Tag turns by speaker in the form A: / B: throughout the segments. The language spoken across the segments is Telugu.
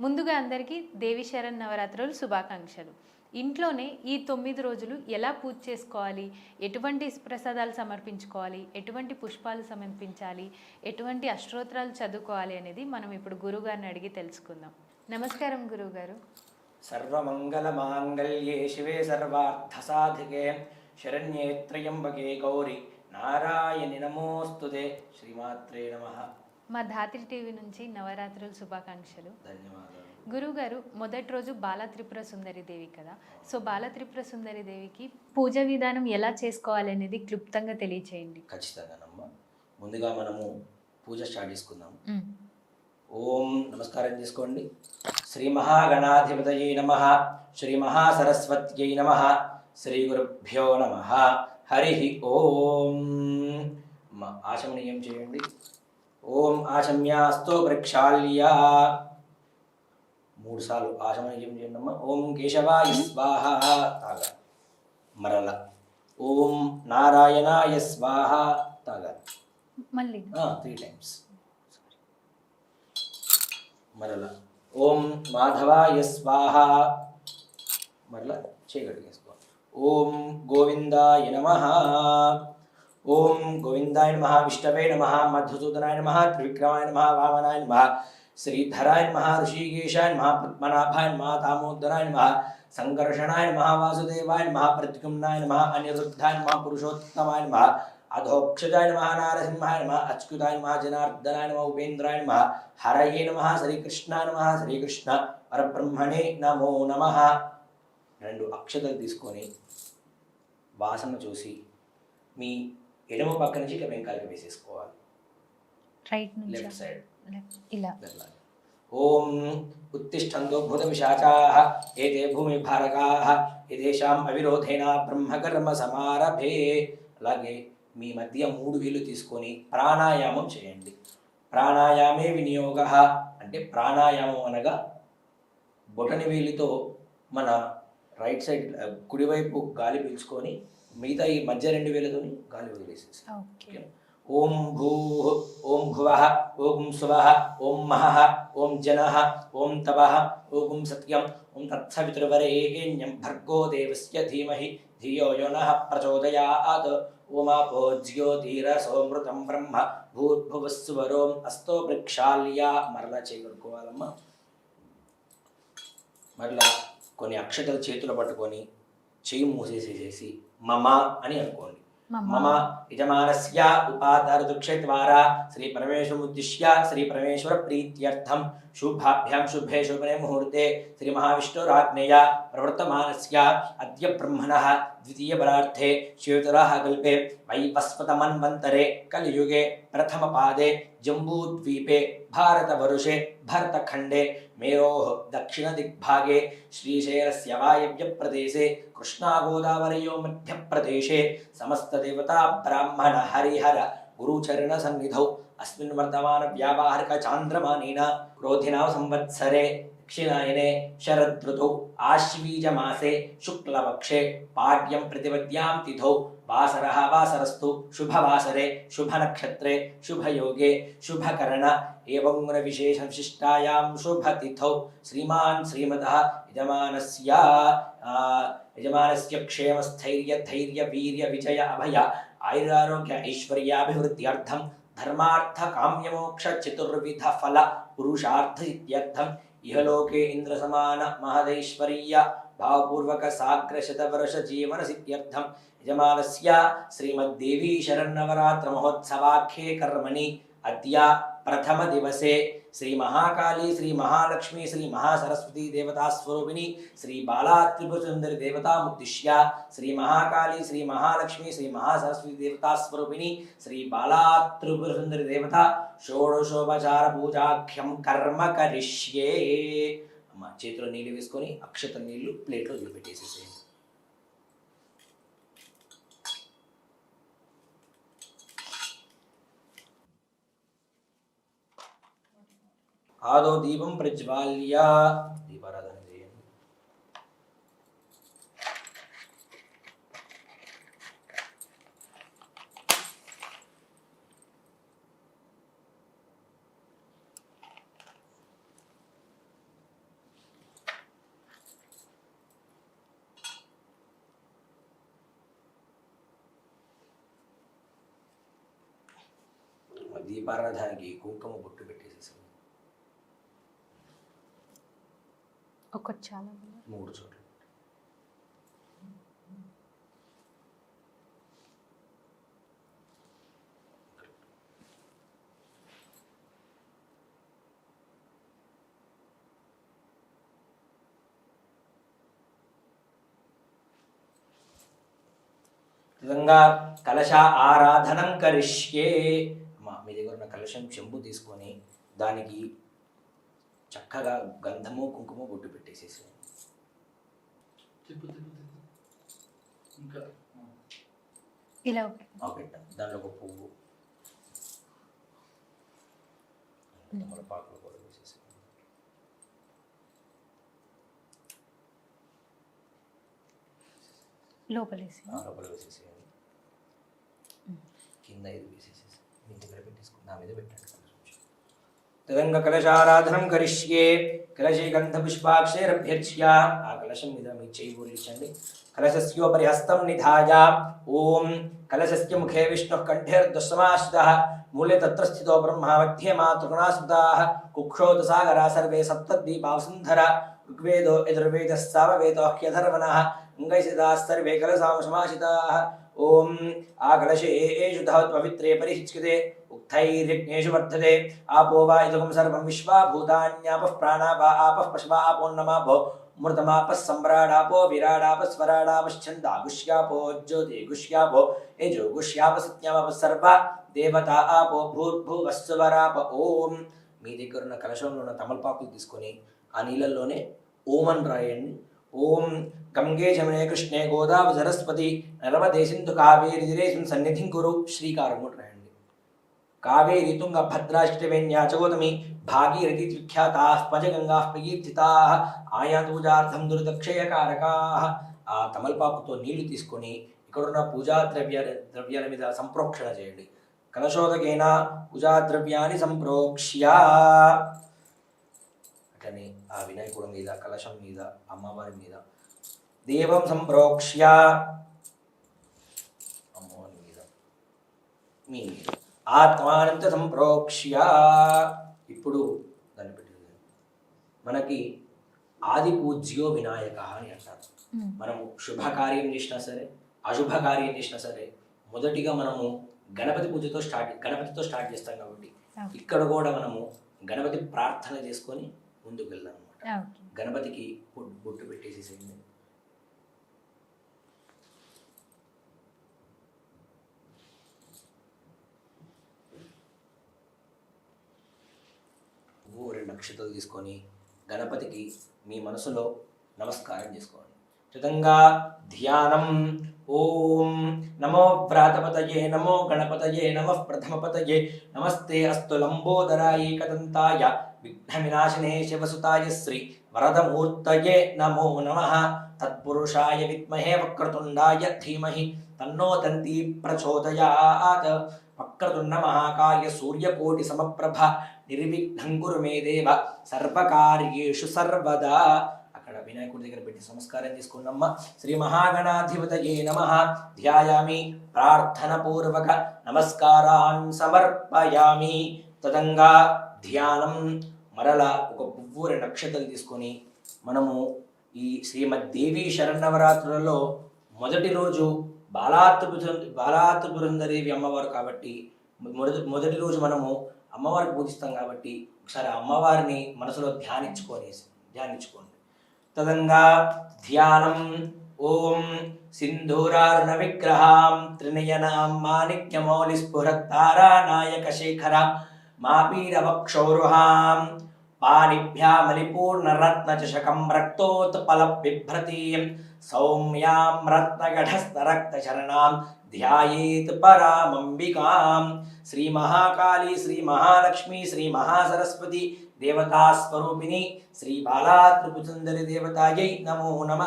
A: ముందుగా అందరికీ దేవి శరణ్ నవరాత్రులు శుభాకాంక్షలు. ఇంట్లోనే ఈ తొమ్మిది రోజులు ఎలా పూజ చేసుకోవాలి? ఎటువంటి ప్రసాదాలు సమర్పించుకోవాలి? ఎటువంటి పుష్పాలు సమర్పించాలి? ఎటువంటి అష్టోత్తరాలు చదువుకోవాలి అనేది మనం ఇప్పుడు గురుగారిని అడిగి తెలుసుకుందాం. నమస్కారం గురువుగారు.
B: సర్వమంగళ మాంగళ్యే శివే సర్వార్థసాధికే. శరణ్యే త్రయంబకే గౌరి. నారాయణి నమోస్తుదే శ్రీమాత్రే నమః.
A: మా ధాత్రి టీవీ నుంచి నవరాత్రులు శుభాకాంక్షలు.
B: ధన్యవాదాలు.
A: గురుగారు మొదటి రోజు బాల త్రిపుర సుందరి దేవి కదా. సో బాల త్రిపుర సుందరి దేవికి పూజ విధానం ఎలా చేసుకోవాలి అనేది క్లుప్తంగా తెలియచేయండి.
B: ఖచ్చితంగానమ్మా ముందుగా మనము పూజ స్టార్ట్ చేసుకుందాం. ఓం నమస్కారం చేసుకోండి. శ్రీ మహాగణాధిపతయే నమ. శ్రీ మహాసరస్వత్యై నమ. శ్రీ గురుభ్యో నమ. హరి ఓం. ఆచమనీయం చేయండి. ఓం ఆచమ్యాస్తో ప్రక్షాళ్యా మూడు సార్లు ఆచమనీయం చేయండి అమ్మ ఓం కేశవాయ స్వాహ. తాగ. మరల. ఓం నారాయణాయ స్వాహ. తాగ.
A: మళ్ళీ.
B: త్రీ టైమ్స్ మరల. ఓం మాధవాయ స్వాహ. మరల. చేయగలిగేసుకో ఓం గోవిందాయ నమ. ఓం గోవిందాయ నమ విష్ణవే నమ మధుసూదనాయ నమ త్రివిక్రమాయ నమ వామనాయ నమ శ్రీధరాయ నమ ఋషికేశాయ నమ పద్మనాభాయ నమ దామోదరాయ నమ సంకర్షణాయ నమ వాసుదేవాయ నమ ప్రత్యుమ్నాయ నమ అనిరుద్ధాయ నమ పురుషోత్తమాయ నమ అధోక్షజాయ నమ నారసింహాయ నమ అచ్యుతాయ నమ జనార్దనాయ నమ ఉపేంద్రాయ నమ హరయే నమ శ్రీకృష్ణాయ నమ శ్రీకృష్ణ పరబ్రహ్మణే నమో నమ. రెండు అక్షతలు తీసుకొని వాసన చూసి మీ ఎడమ పక్క నుంచి ఇక వెంకాలకి వేసేసుకోవాలి.
A: రైట్ నుంచి
B: లెఫ్ట్ సైడ్.
A: ఇలా.
B: ఓం ఉత్తిష్టంతో భూతవిశాచాः ఏతే భూమిభారకాः ఏదేషాం అవిరోధేన బ్రహ్మకర్మ సమారభే. అలాగే మీ మధ్య మూడు వేలు తీసుకొని ప్రాణాయామం చేయండి. ప్రాణాయామే వినియోగ అంటే ప్రాణాయామం అనగా బొటని వేలితో మన రైట్ సైడ్ కుడివైపు గాలి పీల్చుకొని మిగతా ఈ మధ్య రెండు వేలతోని గాలి వదిలేసేసి. ఓం భూ ఓం భువ ఓం శువ ఓం మహ ఓం జన ఓం తప ఓం సత్యం ఓం తత్సవితృవరేణ్యం భర్గో దేవస్య ధీమహి ధియో యో నః ప్రచోదయాత్ ఓమాపో జ్యోతిరసోమృతం బ్రహ్మ భూర్భువస్సువరోం అస్తో ప్రక్షాళ్య మరలా చేయగలుకోవాలమ్మా మరలా కొన్ని అక్షతలు చేతులు పట్టుకొని చెయ్యి మూసేసేసేసి మమ అని అనుకోండి. మమ. యజమానస్య ఉపాదారదుక్షే ద్వారా శ్రీ పరమేశ్వరముద్దిశ్య శ్రీ పరమేశ్వర ప్రీత్యర్థం. శుభాభ్యాం శుభే శుభనే ముహూర్తే. శ్రీ మహావిష్ణురాజ్ఞయ ప్రవర్తమానస్య అద్య బ్రహ్మణः ద్వితీయబలార్థే శివతరः కల్పే. వైవస్వతమన్వంతరే. కలియుగే. ప్రథమపాదే జంబూద్వీపే. భారతవరుషే భరతఖండే మేరోహ్ దక్షిణ దిగ్భాగే శ్రీశైలస్య వాయవ్య ప్రదేశే కృష్ణాగోదావరియో మధ్యప్రదేశే సమస్తదేవతా బ్రాహ్మణ హరిహర గురుచరణ సన్నిధౌ అస్మిన్ వర్ధమాన వ్యావహారిక చాంద్రమానేన క్రోధినావ సంవత్సరే దక్షిణాయనే శరదృతౌ ఆశ్వీజమాసే శుక్లపక్షే పాడ్యం ప్రతిపద్యాం తిథౌ वासरः वासरस्तु, शुभवासरे, शुभनक्षत्रे, शुभयोगे, शुभकर्ण एवं गुणविशेषविशिष्टायां शुभतिथौ। श्रीमान् श्रीमतः यजमानस्य यजमानस्य क्षेमस्थैर्य धैर्य वीर्य विजय अभय, आयुरारोग्य ऐश्वर्याभिवृद्ध्यर्थं फल पुरुषार्थ इत्यर्थम् इहलोके इन्द्रसमान महदैश्वर्य भावपूर्वक యజమానస్య శ్రీమద్దేవీ శరన్నవరాత్ర మహోత్సవాఖ్యే కర్మణి అద్య ప్రథమ దివసే శ్రీ మహాకాళీ శ్రీ మహాలక్ష్మి శ్రీ మహాసరస్వతీ దేవతాస్వరూపిణి శ్రీ బాలా త్రిపురసుందరి దేవతాముద్దిశ్య శ్రీ మహాకాళీ శ్రీ మహాలక్ష్మి శ్రీ మహాసరస్వతీ దేవతాస్వరూపిణి శ్రీ బాలా త్రిపురసుందరి దేవత షోడశోపచార పూజాఖ్యం కర్మ కరిష్యే. అమ్మ చేతిలో నీళ్ళు వేసుకొని అక్షత నీళ్ళు ప్లేట్లో వదిలిపెట్టేసేసేయండి आदो दीपं प्रज्वाल्य दीपाराधन చేయండి దీపారాధనకి కుంకుమ బొట్టు పెట్టేసేసాం
A: ఒకటి చాలా
B: మూడు చోట్ల. విధంగా కలశ ఆరాధనం కరిష్యే. అమ్మా మీ దగ్గర ఉన్న కలశం చెంబు తీసుకొని దానికి చక్కగా గంధము కుంకుమ బొట్టు పెట్టేసేసి.
C: తిప్పు తిప్పు తిప్పు ఇంకా.
A: ఇలా
B: పెట్టాం. దాంట్లో ఒక పువ్వు. తమలపాకులు కూడా వేసేసి.
A: లోపలేసి.
B: ఆ లోపల వేసేసేయండి. కింద ఇది వేసేసేసి. మీ దగ్గర పెట్టేసుకుని నా మీద పెట్టండి. కలశం. తదంగ కలశారాధనం కరిష్యే. కలశే గంధ పుష్పాక్షేరభ్యర్చ్య ఆ కలశం మీద మీ చేయి పూరించండి కలశస్యోపరి హస్తం నిధాయ. ఓం. కలశస్య ముఖే విష్ణుః కంఠేర్దశమాశ్రితः మూలే తత్ర స్థితో బ్రహ్మ మధ్యే కుక్షోత కుక్షోదసాగరా సర్వే సప్తద్వీపావసుంధర. ఋగ్వేదో యజుర్వేదः సామవేదో హ్యధర్వణः అంగైసిదాः సర్వే కలసాం సమాశ్రితాः ఓం ఆ ఆకళశేషు ధవత్పవిత్రే పరిహిచ్యతే ఉక్తైర్యజ్ఞేషు వర్ధతే. ఆపో వా ఇదకం సర్వం విశ్వా విశ్వాభూతాన్యాపః ప్రాణాప ఆపః పశువా ఆపోన్నమాపో మృతమాప సమ్రాడాపో విరాడాప స్వరాడాపశ్చందాగుష్యాపో యజో గుష్యాప సత్యమాప సర్వ దేవత ఆపో భూర్భువస్సువరాప. ఓం మీ దగ్గర ఉన్న కలశంలో ఉన్న తమలపాకులు తీసుకొని ఆ నీళ్ళల్లోనే ఓమన్ రాయండి. ఓం గంగే జమనే కృష్ణే గోదావరి సరస్వతి నర్మదే సింధు కావేరి దిరేశం సన్నిధిం కురు శ్రీకారం కూడా రాయండి కావేరి తుంగ భద్రాష్టవేణ్యా చగోతమి భాగీరథి విఖ్యాతాః పంచగంగాః ప్రకీర్తితాః ఆయాతూజార్థం దురితక్షయకారకాః ఆ తమలపాకుతో నీళ్ళు తీసుకొని ఇక్కడున్న పూజా ద్రవ్య ద్రవ్యాల మీద సంప్రోక్షణ చేయండి. కలశోదకేన పూజా ద్రవ్యాన్ని సంప్రోక్ష్య. అట్లనే ఆ వినాయకుడి మీద కలశం మీద అమ్మవారి మీద. దేవం సంప్రోక్ష్య అమ్మవారి మీద. మీ ఆత్మానంత సంప్రోక్ష్య. ఇప్పుడు దాన్ని పెట్టి మనకి ఆది పూజ్యో వినాయక అని అంటారు. మనము శుభకార్యం చేసినా సరే అశుభకార్యం చేసినా సరే మొదటిగా మనము గణపతి పూజతో స్టార్ట్ గణపతితో స్టార్ట్ చేస్తాం కాబట్టి ఇక్కడ కూడా మనము గణపతి ప్రార్థన చేసుకొని ముందుకు వెళ్దాం.
A: Ah,
B: గణపతికి బొట్టు పెట్టేసేసింది పెట్టేసేసేయండి ఓ రెండు నక్షత్రాలు తీసుకొని గణపతికి మీ మనసులో నమస్కారం చేసుకోండి. కృతంగా ధ్యానం. ఓం నమో వ్రాతపతయే నమో గణపతయే నమ ప్రథమపతయే. నమస్తే అస్తు లంబోదరాయ కదంతాయ. విఘ్నవినాశినే శివసుతాయ శ్రీ వరదమూర్తయే నమో నమ తత్పురుషాయ విద్మహే వక్రతుండాయ ధీమహి తన్నో దంతి ప్రచోదయాత్ వక్రతుండ మహాకాయ సూర్యకోటి సమప్రభ నిర్విఘ్నం గురు మే దేవ సర్వకార్యేషు సర్వదా అక్కడ వినాయకుడి దగ్గర పెట్టి సంస్కారం తీసుకున్నమ్మ శ్రీ మహాగణాధిపతయే నమ ధ్యాయామి ప్రార్థన పూర్వక నమస్కారాన్ సమర్పయామి తదంగా ధ్యానం మరల ఒక పువ్వు రెండు అక్షతలు తీసుకొని మనము ఈ శ్రీమద్దేవి శరణవరాత్రులలో మొదటి రోజు బాలాత్రిపుర బాలాత్రిపురందదేవి అమ్మవారు కాబట్టి మొదటి మొదటి రోజు మనము అమ్మవారికి పూజిస్తాం కాబట్టి ఒకసారి అమ్మవారిని మనసులో ధ్యానించుకొని ధ్యానించుకోండి. తదంగా ధ్యానం ఓం సింధూరార్ణ విగ్రహాం త్రినయనాం మాణిక్యమౌలి స్ఫురత్తారానాయక శేఖర మాపీరవక్షౌరుహాం పాణిభ్యామలిపూర్ణరత్నచషకం రక్తోత్పల బిభ్రతీం సౌమ్యాం రత్నగఢస్థరక్తచరణాం ధ్యాయేత్ పరామంబికాం శ్రీ మహాకాళీ దేవతాస్వరూపిణి శ్రీ దేవతా శ్రీ బాలా త్రిపుసుందరి దేవతాయై నమో నమ.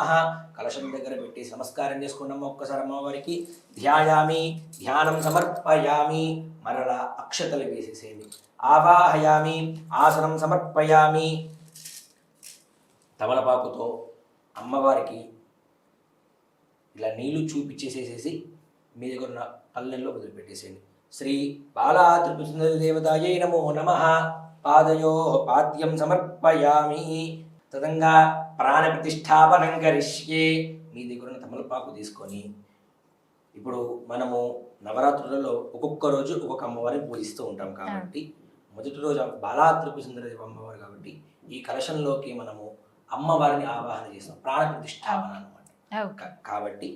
B: కలశం దగ్గర పెట్టి నమస్కారం చేసుకున్నాము ఒక్కసారి అమ్మవారికి ధ్యాయామి ధ్యానం సమర్పయామి మరల అక్షతలు వేసేసేయండి ఆవాహయామి ఆసనం సమర్పయామి. తమలపాకుతో అమ్మవారికి ఇలా నీళ్ళు చూపించేసేసేసి మీ దగ్గర ఉన్న పల్లెల్లో వదిలిపెట్టేసేయండి. శ్రీ బాలా త్రిపుసుందరి దేవతాయై నమో నమ. పాదయో పాద్యం సమర్పయామి. తదంగా ప్రాణ ప్రతిష్టాపనం కరిష్యే. మీ దగ్గర ఉన్న తమలపాకు తీసుకొని ఇప్పుడు మనము నవరాత్రులలో ఒక్కొక్క రోజు ఒక్కొక్క అమ్మవారిని పూజిస్తూ ఉంటాం కాబట్టి మొదటి రోజు బాలా త్రిపుసుందరి అమ్మవారు కాబట్టి ఈ కలశంలోకి మనము అమ్మవారిని ఆవాహన చేస్తాం. ప్రాణ ప్రతిష్టాపన అనమాట కాబట్టి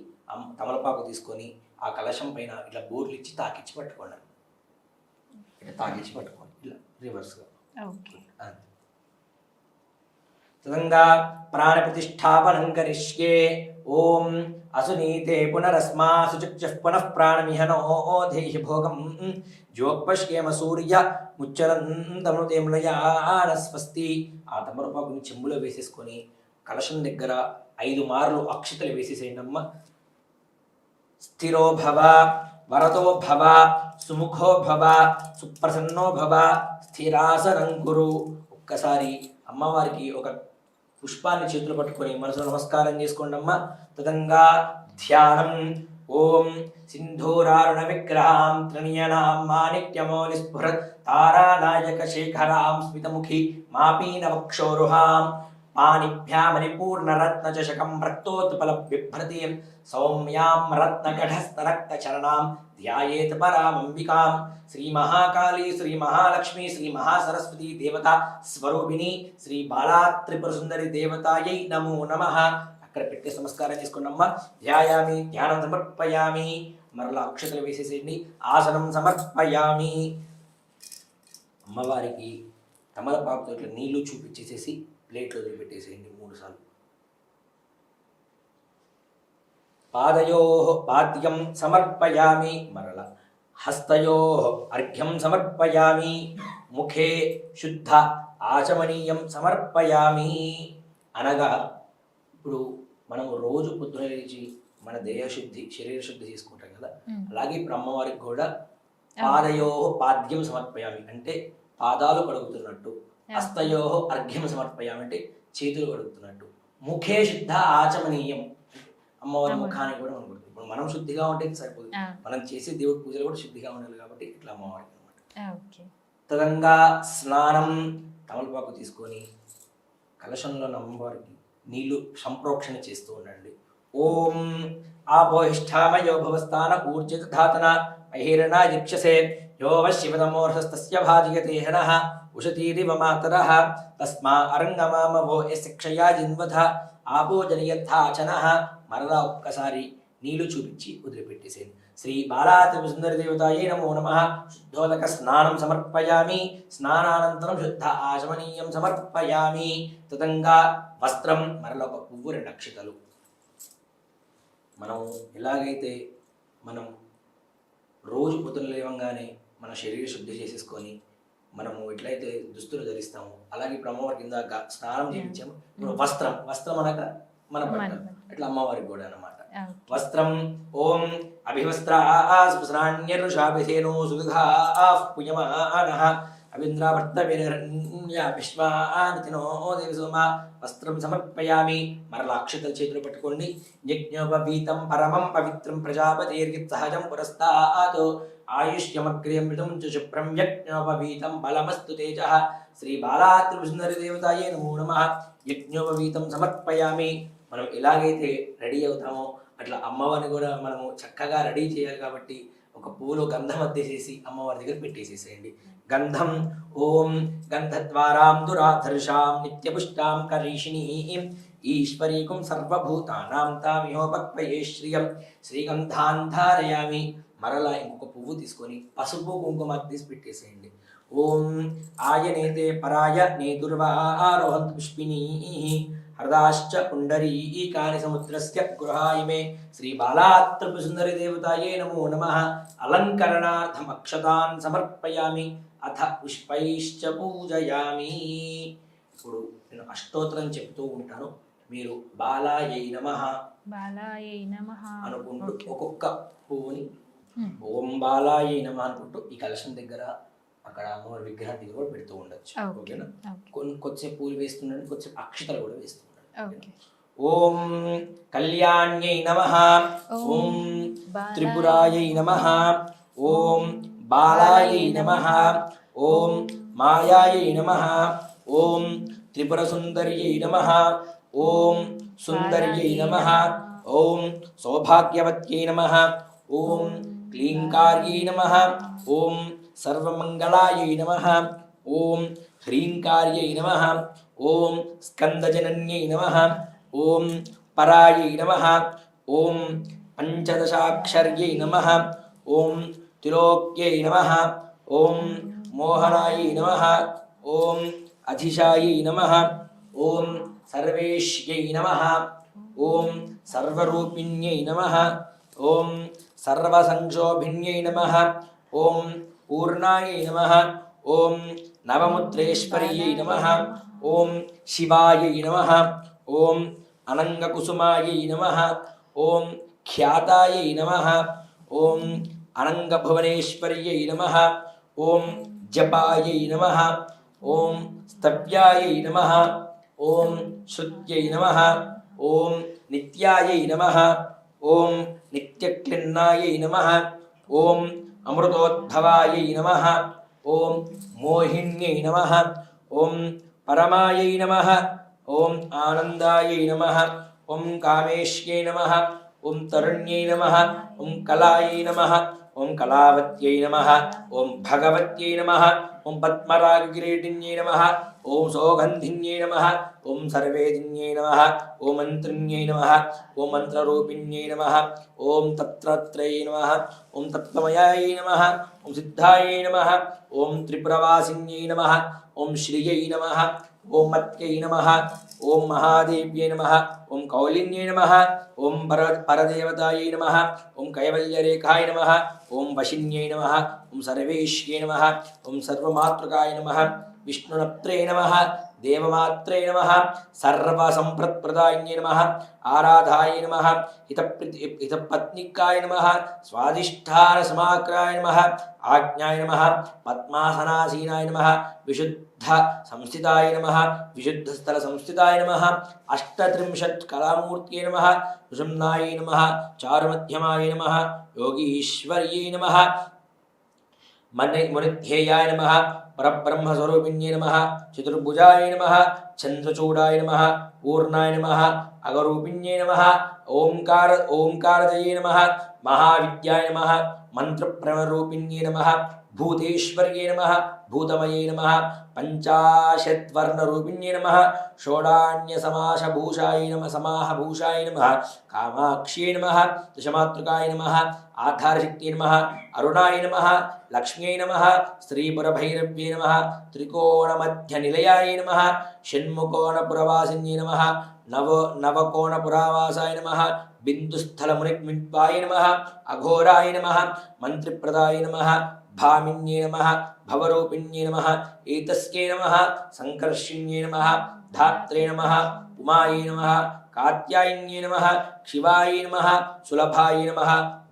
B: తమలపాకు తీసుకొని ఆ కలశం పైన ఇట్లా బోర్లు ఇచ్చి తాకిచ్చి పట్టుకోండి. ఇట్లా తాకిచ్చి పట్టుకోండి. ఇలా రివర్స్గా. తదంగా ప్రాణ ప్రతిష్టాపనం కరిష్యే ఓం అసునీతే పునరస్మాసు చక్షుః పునః ప్రాణమిహనో దేహి భోగం. జోక్పశ్యేమ సూర్య ముచ్చరంతమృతేమ్లయాన ఆ తమరపాకుని చెంబులో వేసేసుకొని కలశం దగ్గర ఐదు మార్లు అక్షతలు వేసేసేయండి అమ్మ స్థిరోభవ వరదో భవ సుముఖో భవ సుప్రసన్నో భవ స్థిరాసనం కురు. ఒక్కసారి అమ్మవారికి ఒక పుష్పాన్ని చేతులు పట్టుకొని మనసులో నమస్కారం చేసుకోండి అమ్మ. తదంగా ధ్యానం. ఓం సింధూరారుణ విగ్రహాం త్రిణీయనాం మాణిక్యమౌలి స్ఫురత్ తారానాయక శేఖరాం స్మితముఖి మాపీన వక్షోరుహాం పాణిభ్యామరిపూర్ణరత్నచషకం రక్తోత్పల బిభ్రతీం సౌమ్యాం రత్నకఢస్థరక్తచరణాం ధ్యాయేత్ పరామంబికాం శ్రీ మహాకాళీ శ్రీ మహాలక్ష్మి శ్రీ మహాసరస్వతి దేవత స్వరూపిణి శ్రీ బాలా త్రిపుర సుందరి దేవతాయై నమో నమ అక్కడ పెట్టి నమస్కారం చేసుకున్నమ్మ ధ్యాయామి ధ్యానం సమర్పయామి మరలా అక్షతలు వేసేసేయండి ఆసనం సమర్పయామి। అమ్మవారికి తమలపాకుతో ఇట్లా నీళ్ళు చూపించేసేసి ప్లేట్లో వదిలిపెట్టేసేయండి మూడు సార్లు పాదయో పాద్యం సమర్పయామి మరల. హస్తయో అర్ఘ్యం సమర్పయామి. ముఖే శుద్ధ ఆచమనీయం సమర్పయామి. అనగా ఇప్పుడు మనం రోజు పొద్దున లేచి మన దేహశుద్ధి శరీర శుద్ధి తీసుకుంటాం కదా. అలాగే ఇప్పుడు అమ్మవారికి కూడా పాదయో పాద్యం సమర్పయామి. అంటే పాదాలు కడుగుతున్నట్టు. హస్తయో అర్ఘ్యం సమర్పయామి అంటే చేతులు కడుగుతున్నట్టు. ముఖే శుద్ధ ఆచమనీయం. అమ్మవారి. ముఖానికి కూడా మనం కడుగుతాం. ఇప్పుడు మనం శుద్ధిగా ఉంటే సరిపోదు. మనం చేసే దేవుడి పూజలు కూడా శుద్ధిగా ఉండాలి కాబట్టి ఇట్లా అమ్మవారికి అనమాట తదంగా స్నానం తమలపాకు తీసుకొని కలశంలో అమ్మవారికి నీళ్ళు సంప్రోక్షణ చేస్తూ ఉండండి. ఓం ఆపోహిష్టామయో భవస్థాన ఊర్జిత ధాతన మహిరణ దిక్షసే యోవ శివతమోర్హస్తస్య భాజయతే హనః. ఉషతీరివ మాతర తస్మా అరంగమామవో శిక్షయా జిన్వథ ఆపో మరలా ఒక్కసారి నీళ్ళు చూపించి వదిలిపెట్టేసేది శ్రీ బాలా త్రిపుసుందరి దేవతాయే నమో నమ. శుద్ధోదక స్నానం సమర్పయామి. స్నానానంతరం శుద్ధ ఆశమనీయం సమర్పయామి. తదంగా వస్త్రం మరలొక పువ్వు రెండు మనం ఎలాగైతే మనం రోజు పొద్దున లేవంగానే మన శరీర శుద్ధి చేసేసుకొని మనము ఎట్లయితే దుస్తులు ధరిస్తామో అలాగే ఇప్పుడు అమ్మవారికి ఇందాక స్నానం చేయించాము ఇప్పుడు వస్త్రం వస్త్రం అనగా మన బట్టలు.
A: మన-
B: అట్లా అమ్మవారికి కూడా అన్నమాట.
A: ఓకే.
B: వస్త్రం ఓం అభివస్త్రా స్పుసరాణ్యరుషాభిధేనో సుదుఘా పుయమానః అవింద్రావర్తవిరణ్య విశ్వానితినో దేవి సోమ వస్త్రం సమర్పయామి. మరలా అక్షతల చేతులు పట్టుకోండి. యజ్ఞోపవీతం పరమం పవిత్రం ప్రజాపతిర్గిత్ సహజం పురస్తాత్ ఆయుష్యమగ్ర్యమృతం చ శుభ్రం యజ్ఞోపవీతం బలమస్తు తేజ శ్రీ బాలాత్రిపుసుందరి దేవతాయే నమో నమ యజ్ఞోపవీతం సమర్పయామి మనం ఎలాగైతే రెడీ అవుతామో అట్లా అమ్మవారిని కూడా మనము చక్కగా రెడీ చేయాలి కాబట్టి ఒక పూలో గంధం అద్దేసేసి అమ్మవారి దగ్గర పెట్టేసేసేయండి. గంధం ఓం గంధద్వారాం దురాధర్షాం నిత్యపుష్టాం కరీషిణి ఈశ్వరీకం సర్వభూతానాం తామిహోపక్వయే శ్రియం. శ్రీగంధాన్ ధారయామి మరలా ఇంకొక పువ్వు తీసుకొని పసుపు కుంకుమ తీసి పెట్టేసేయండి. ఓం ఆయనేతే పరాయ నేదుర్వారోహంతు పుష్పిణీ హృదాశ్చ పుండరీకాని సముద్రస్య గృహాయిమే శ్రీ బాలాత్రిపుసుందరి దేవతాయే నమో నమ. అలంకరణార్థం అక్షతాన్ సమర్పయామి. అథ పుష్పైశ్చ పూజయామి. ఇప్పుడు నేను అష్టోత్తరం చెప్తూ ఉంటాను. మీరు బాలాయై నమ
A: బాలాయై నమః.
B: అనుకుంటూ. ఒక్కొక్క పువ్వుని. ఓం బాలాయై నమ అనుకుంటూ ఈ కలశం దగ్గర అక్కడ అమ్మవారి విగ్రహం దగ్గర కూడా పెడుతూ ఉండొచ్చు.
A: ఓకే.
B: ఓకేనా?
A: ఓకే.
B: కొన్ని కొద్దిసేపు పూలు వేస్తుండండి కొద్దిసేపు అక్షతలు కూడా
A: ఓకే.
B: ఓం కళ్యాణ్యై నమ. ఓం త్రిపురాయై నమ. ఓం బాలాయై నమ. ఓం మాయాయై నమ. ఓం త్రిపురసుందర్యై నమ. ఓం సుందర్యై నమ. ఓం సౌభాగ్యవత్యై నమ. ఓం క్లీంకార్యై నమ ఓం సర్వమంగళాయై నమ ఓం హ్రీంకార్యై నమ ఓం స్కందజనన్యై నమ ఓం పరాయై నమ ఓం పంచదశాక్షర్యై నమ ఓం త్రిలోక్యై నమ ఓం మోహనాయై నమ ఓం అధిశాయై నమ ఓం సర్వేష్యై నమ ఓం సర్వరూపిణ్యై నమ ఓం సర్వసంక్షోభిణ్యై నమ ఓం పూర్ణాయై నమ ఓం నవముద్రేశ్వర్యై నమ ఓం శివాయై నమ ఓం అనంగకుసుమాయై నమ ఓం ఖ్యాతాయై నమ ఓం అనంగభువనేశ్వర్యై నమ ఓం జపాయై నమ ఓం స్తవ్యాయై నమ ఓం శృత్యై నమ ఓం నిత్యాయై నమ ఓం నిత్యక్లిన్నాయై నమ ఓం అమృతోద్భవాయై నమ ఓం మోహిణ్యై నమ ఓం పరమాయై నమ ఓం ఆనందాయై నమ ఓం కామేశ్యై నమ ఓం తరుణ్యై నమ ఓం కళాయై నమ ఓం కళావత్యై నమ ఓం భగవత్యై నమ ఓం పద్మరాగకిరీటిన్యై నమ ఓం సౌగంధిన్యై నమ ఓం సర్వేదిన్యై నమ ఓం మంత్రిణ్యై నమ ఓం మంత్రరూపిణ్యై నమ ఓం తత్రత్రై నమ ఓం తత్వమయాయై నమ ఓం సిద్ధాయై నమ ఓం త్రిపురవాసిన్యై నమ ఓం శ్రియై నమ ఓం మత్యై నమ ఓం మహాదేవ్యై నమ ఓం కౌలిన్యై నమ ఓం పర పరదేవతాయై నమ ఓం కైవల్యరేఖాయ నమ ఓం వశిన్యై నమ ఓం సర్వేష్యై నమ ఓం సర్వమాతృకాయ నమ విష్ణునత్రే నమ దేవమాత్రే నమ సర్వసంప్రత్ప్రదాయిన్యై నమ ఆరాధాయ నమ హితప్రతి హితపత్నికాయ నమ స్వాదిష్టానసమాక్రాయ నమ ఆజ్ఞాయ నమ పద్మాసనాసీనాయ నమ విశుద్ధ సంస్థితాయ నమ విశుద్ధస్థల సంస్థితాయ నమ అష్టత్రింశత్ కళామూర్త్యై నమ సుషుమ్నాయ నమ చారుమధ్యమాయ నమ యోగీశ్వర్యై నమ మని మునిధ్యేయాయ నమ పరబ్రహ్మస్వరూపిణ్యే నమ చతుర్భుజాయ నమ చంద్రచూడాయ నమ పూర్ణాయ నమ అగరూపిణ్యే నమ ఓంకార ఓంకారదయే నమ మహావిద్యాయ నమ మంత్రప్రణరూపిణ్యై నమ భూతేశ్వర్యే నమ భూతమయే నమ పంచాశద్వర్ణరూపిణ్యే నమ షోడాన్యసమాసభూషాయ నమ సమాహభూషాయ నమ కామాక్ష్యే నమ దశమాతృకాయ నమ ఆధారశక్తి నమ అరుణాయ నమ లక్ష్మ్యై నమ శ్రీపురభైరవ్యై నమ త్రికోణమధ్యనిలయాయ నమ షణ్ముకోణపురవాసిన్యై నమ నవ నవకోణపురావాసాయ నమ బిందుస్థలమునిగ్మిత్వాయ నమ అఘోరాయ నమ మంత్రిప్రదాయ నమ భామిన్యే నమ భవరూపిణ్యే నమ ఏతస్యై నమ సంకర్షిణ్యే నమ ధాత్రే నమ ఉమాయే నమ కాత్యాయన్యై నమ శివాయ నమ సులభాయ నమ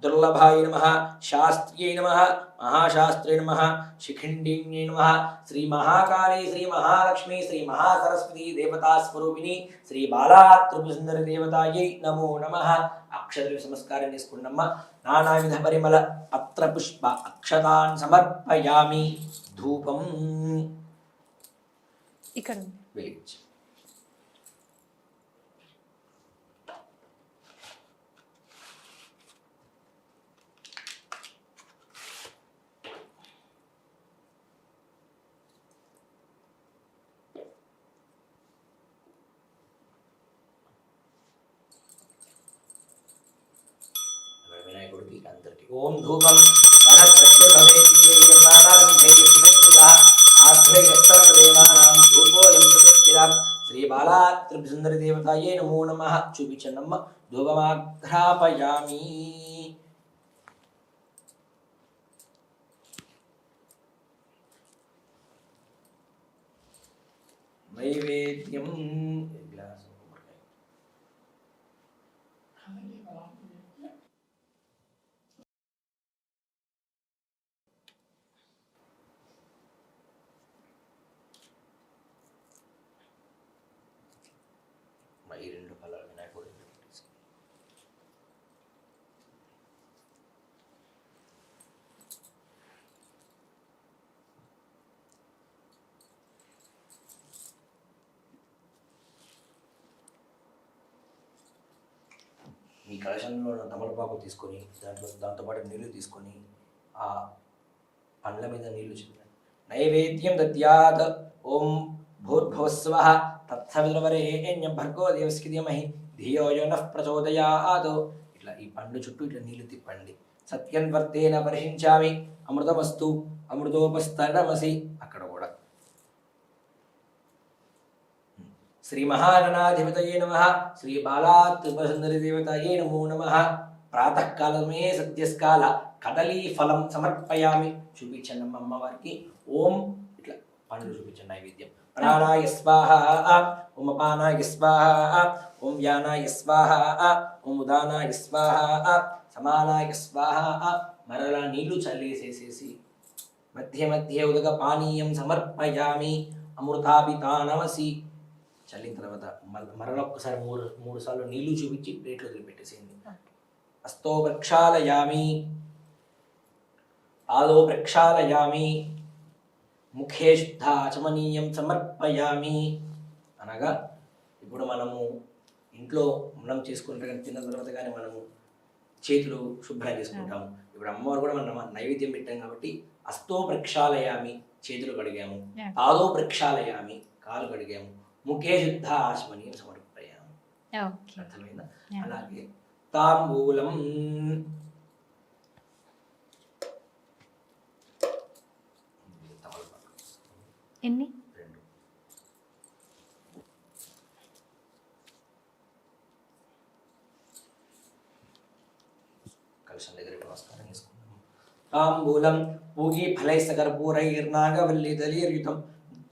B: దుర్లభాయ నమ శాస్త్ర్యై నమ మహాశాస్త్రే నమ శిఖండిన్యై నమ శ్రీ మహాకాళీ శ్రీ మహాలక్ష్మి శ్రీ మహాసరస్వతి దేవతాస్వరూపిణి శ్రీ బాలా త్రిపుసుందరి దేవతాయై నమో నమ అక్షర సంస్కారం చేసుకున్నమ్మ నానావిధ పరిమళ పత్ర పుష్ప అక్షతాన్ సమర్పయామి ధూపం
A: ఇక్కడ ఉంది
B: వెలిగించు వినాయకుడికి అందరికి ఓం ధూపం శ్రీ బాలా దేవతాయే నమో నమ. చూపించండమ్మ. ధూపమాఘ్రాపయామి నైవేద్యం గ్లాసు కొబ్బరికాయ. ఈ రెండు ఫలాలు వినాయకుడి కలశంలో ఉన్న తమలపాకు తీసుకొని దాంట్లో దాంతోపాటు నీళ్ళు తీసుకొని ఆ పండ్ల మీద నీళ్ళు చల్లండి నైవేద్యం దద్యాత్. ఓం భూర్భవస్వ. తత్సవిద్రవరేణ్యం భర్గో దేవస్కి ధీమహి నః ప్రచోదయాత్. ఇట్లా ఈ పండు చుట్టూ ఇట్లా నీళ్ళు తిప్పండి. సత్యం వర్షించామి అమృతమస్తు. అమృతోపస్తరమసి అక్కడ కూడా శ్రీ మహాగణాధిపతయే నమ శ్రీ బాలాత్రిపసుందరి దేవతయే నమో నమ ప్రాతకాలమే సద్యస్కాల కదలీ ఫలం సమర్పయామి చూపించండి అమ్మ అమ్మవారికి ఓం ఇట్లా పండ్లు చూపించండి నైవేద్యం ప్రాణాయ స్వాహ ఓం అపానాయ స్వాహ ఓం వ్యానాయ స్వాహ ఓం ఉదానాయ స్వాహ సమానాయ స్వాహ మరలా నీళ్ళు చల్లేసేసేసి మధ్య మధ్య ఉదక పానీయం సమర్పయామి అమృతాపితానవసి చల్లిన తర్వాత మరలా ఒక్కసారి మూడు మూడు సార్లు నీళ్ళు చూపించి ప్లేట్లో వదిలిపెట్టేసేయండి హస్తో ప్రక్షాళయామి పాదో ప్రక్షాళయామి ముఖే శుద్ధాచమనీయం సమర్పయామి. అనగా ఇప్పుడు మనము ఇంట్లో మనం చేసుకుంటే తిన్న తర్వాత కానీ మనము చేతులు శుభ్రం చేసుకుంటాము. ఇప్పుడు అమ్మవారు కూడా మనం నైవేద్యం పెట్టాం కాబట్టి అస్తో ప్రక్షాళయామి చేతులు కడిగాము. పాదో ప్రక్షాళయామి కాలు కడిగాము. ముఖే శుద్ధ ఆశమనీయం సమర్పయాము అర్థమైందా. అలాగే తాంబూలం.
A: ఎన్ని
B: నమస్కారం చేసుకుందాం తాంబూలం పూగి ఫలై సకర్పూరైర్నాగవల్లి దళీర్యుతం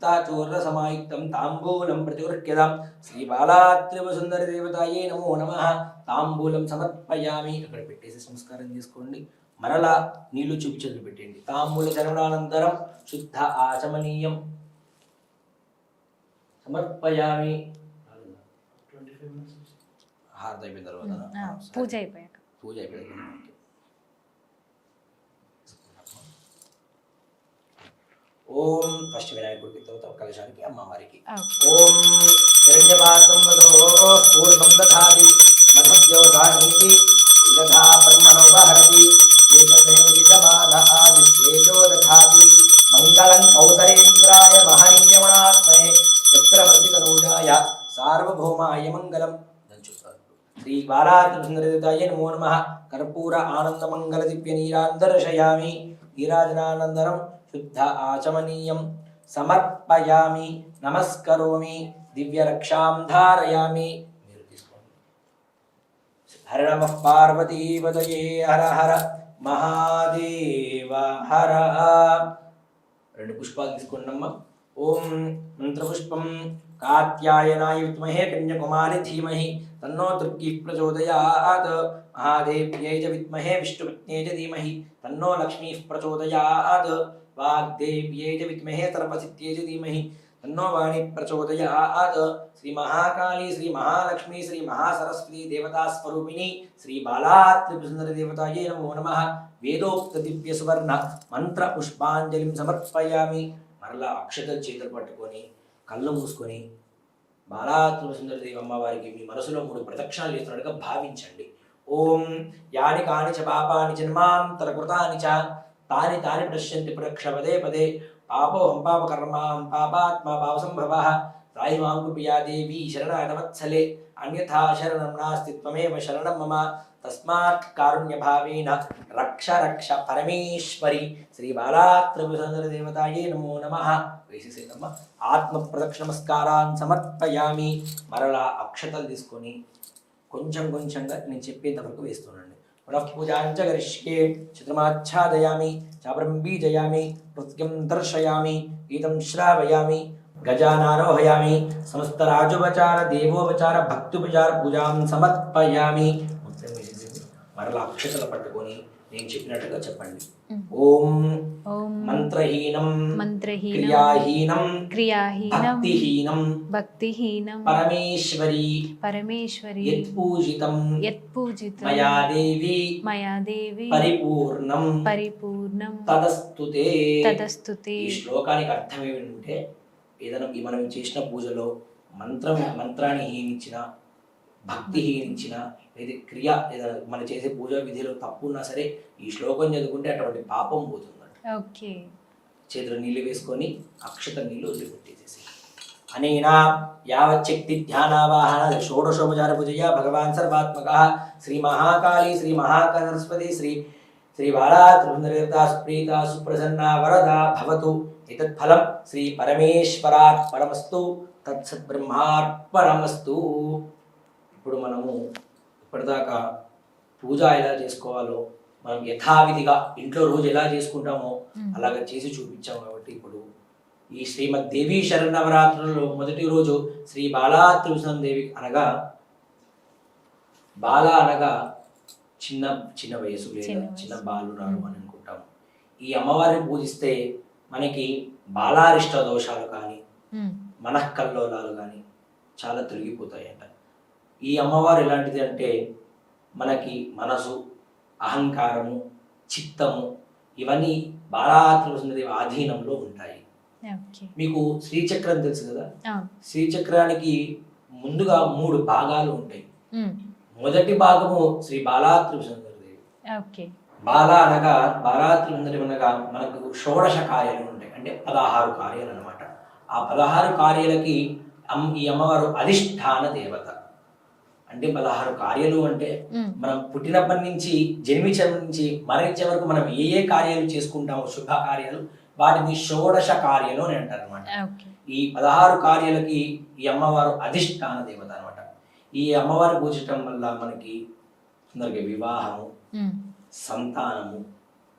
B: ముక్తాచూర్ణ సమాయుక్తం తాంబూలం ప్రతిగృహ్యదాం దేవతాయే నమో నమ తాంబూలం సమర్పయామి అక్కడ పెట్టేసి సంస్కారం చేసుకోండి। మరలా నీళ్ళు చూపించదులు పెట్టండి తాంబూల చరణానంతరం శుద్ధ ఆచమనీయం। సమర్పయామి। హారతి అయిపోయిన తర్వాత
A: పూజ అయిపోయాక.
B: పూజ అయిపోయింది ఓం ఫస్ట్ వినాయకుడికి తర్వాత కలశానికి అమ్మవారికి. ఓం హిరణ్యపాత్రం వదో పూర్ణం దధాతి మధవ్యోధానీతి విదధా బ్రహ్మణోపహరతి ఏకమేవిదమాన ఆదిస్తేజో దధాతి మంగళం కౌసరేంద్రాయ మహనీయమణాత్మనే చక్రవర్తితనూజాయ సార్వభౌమాయ మంగళం. శ్రీ బాలాత్మసుందరదేవతాయ నమో నమ. కర్పూర ఆనందమంగళ దివ్య నీరాందర్శయామి నీరాజనానందరం శుద్ధ ఆచమనీయం. సమర్పయామి నమస్కరోమి దివ్యరక్షాం ధారయామి. మీరు తీసుకోండి. హర నమ పార్వతీపతయే హర హర. మహాదేవ హర రెండు పుష్పాలు తీసుకోండమ్మా. ఓం మంత్రపుష్పం కాత్యాయనాయ విద్మహే కన్యకుమారి ధీమహి. తన్నో దుర్గి ప్రచోదయాత్. మహాదేవ్యై చ విద్మహే విష్ణుపత్న్యై చ ధీమహి. తన్నో లక్ష్మీ ప్రచోదయాత్. వాగ్దేవ్యై చ విద్మహే సర్పసిద్ధ్యై చ ధీమహి తన్నో వాణి ప్రచోదయాత్ శ్రీ మహాకాళి శ్రీ మహాలక్ష్మి శ్రీ మహాసరస్వతి దేవతా స్వరూపిణి శ్రీ బాలాత్రిపుసుందర దేవతాయే నమో నమ వేదోక్త దివ్య సువర్ణ మంత్ర పుష్పాంజలిం సమర్పయామి మరలా అక్షతలు చేతులు పట్టుకొని కళ్ళు మూసుకొని బాలాత్రిపుసుందర దేవి అమ్మవారికి మీ మనసులో మూడు ప్రదక్షిణాలు చేస్తున్నట్టుగా భావించండి. ఓం యాని కాని చ పాపాని జన్మాంతర కృతాని చ తాని తాని పశ్యంతి పురక్ష పదే పదే పాపోహం పాపకర్మాం పాపాత్మా పాపసంభవ త్రాయి మాం కృపయా దేవి శరణాగవత్సలే అన్యథా శరణం నాస్తి త్వమేవ శరణం మమ తస్మాత్ కారుణ్యభావేన రక్ష రక్ష పరమేశ్వరి శ్రీ బాలాత్రిపుర దేవతాయే నమో నమ వేసేసేదమ్మ ఆత్మ ప్రదక్ష నమస్కారాన్ని సమర్పయామి మరలా అక్షతలు తీసుకొని కొంచెం కొంచెంగా నేను చెప్పేంతవరకు వేస్తున్నాను. వేస్తున్నాండి పునః పూజాంచ గరిష్యే చిత్రమాచ్ఛాదయామి చాపరం బీజయామి నృత్యం దర్శయామి గీతం శ్రావయామి గజానారోహయామి సమస్త రాజోపచార దేవోపచార భక్తుపచార పూజాం సమర్పయామి మొత్తం వేసేసి మరలా అక్షతలు పట్టుకొని నేను చెప్పినట్టుగా చెప్పండి। ఓం మంత్రహీనం
A: మంత్రహీనం
B: క్రియాహీనం
A: క్రియాహీనం
B: భక్తిహీనం
A: భక్తిహీనం
B: పరమేశ్వరి
A: పరమేశ్వరి
B: యత్పూజితం
A: యత్పూజితం
B: మయా దేవి
A: మయా దేవి
B: పరిపూర్ణం
A: పరిపూర్ణం
B: తదస్తుతే
A: తదస్తుతే
B: ఈ శ్లోకానికి అర్థం ఏమిటంటే ఏదైనా ఈ మనం చేసిన పూజలో మంత్రం మంత్రాన్ని ఏమిచ్చినా భక్తిహీనించిన లేదా క్రియ మనం చేసే పూజా విధిలో తప్పు ఉన్నా సరే ఈ శ్లోకం చదువుకుంటే అటువంటి పాపం పోతుందంట.
A: ఓకే.
B: చేతిలో నీళ్ళు వేసుకొని అక్షత నీళ్ళు వదిలిపెట్టేసేసి. అనేన యావచ్చక్తి ధ్యానావాహన షోడశోపచార పూజయ భగవాన్ సర్వాత్మక శ్రీ మహాకాళీ శ్రీ మహాసరస్వతి శ్రీ శ్రీ బాలా త్రిపుందరేవత సుప్రీత సుప్రసన్న వరద భవతు. ఎతత్ ఫలం శ్రీ పరమేశ్వరార్పణమస్తు. తత్సద్బ్రహ్మార్పణమస్తు ఇప్పుడు మనము ఇప్పటిదాకా పూజ ఎలా చేసుకోవాలో మనం యథావిధిగా ఇంట్లో రోజు ఎలా చేసుకుంటామో. అలాగ చేసి చూపించాం కాబట్టి ఇప్పుడు ఈ శ్రీమద్ దేవీ శరణవరాత్రులలో మొదటి రోజు శ్రీ బాలా త్రిపురం దేవి అనగా బాల అనగా చిన్న చిన్న వయసు లేదా
A: చిన్న.
B: చిన్న బాలురాలు అని అనుకుంటాము ఈ అమ్మవారిని పూజిస్తే మనకి బాలారిష్ట దోషాలు కానీ మనఃకల్లోలాలు కానీ చాలా తొలగిపోతాయంట ఈ అమ్మవారు ఎలాంటిది అంటే మనకి మనసు అహంకారము చిత్తము ఇవన్నీ బాలాత్మదేవి ఆధీనంలో ఉంటాయి. మీకు శ్రీచక్రం తెలుసు కదా? శ్రీచక్రానికి ముందుగా మూడు భాగాలు ఉంటాయి. మొదటి భాగము శ్రీ బాలాత్రిపురందేవి
A: ఓకే.
B: బాల అనగా బాలాత్రిపురందేవి అనగా మనకు షోడశ కార్యాలు ఉంటాయి. అంటే పదహారు కార్యాలు అనమాట ఆ పదహారు కార్యాలకి ఈ అమ్మవారు అధిష్టాన దేవత. అంటే పదహారు కార్యాలు అంటే మనం పుట్టినప్పటి నుంచి జన్మించే నుంచి మరణించే వరకు మనం ఏ ఏ కార్యాలు చేసుకుంటామో శుభ కార్యాలు వాటిని షోడశ కార్యాలు అని అంటారు అనమాట ఈ పదహారు కార్యాలకి ఈ అమ్మవారు అధిష్టాన దేవత అనమాట ఈ అమ్మవారు పూజించడం వల్ల మనకి అందరికి వివాహము సంతానము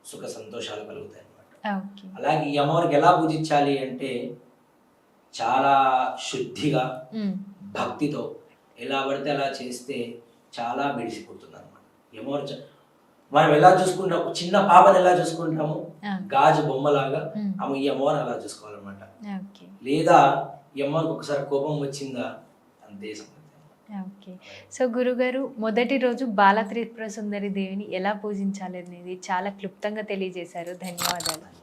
B: సుఖ సంతోషాలు కలుగుతాయి అనమాట అలాగే ఈ అమ్మవారికి ఎలా పూజించాలి అంటే చాలా శుద్ధిగా భక్తితో ఎలా పడితే అలా చేస్తే చాలా బిడిసిపోతుంది అనమాట చ- మనం ఎలా చూసుకుంటాం? చిన్న పాపని ఎలా చూసుకుంటాము? గాజు బొమ్మలాగా ఆమె ఈ అమ్మవారిని అలా చూసుకోవాలన్నమాట. లేదా ఈ అమ్మవారికి ఒకసారి కోపం వచ్చిందా? అంతే
A: ఓకే. సో గురుగారు మొదటి రోజు బాల త్రిపుర సుందరి దేవిని ఎలా పూజించాలి అనేది చాలా క్లుప్తంగా తెలియజేశారు. ధన్యవాదాలు.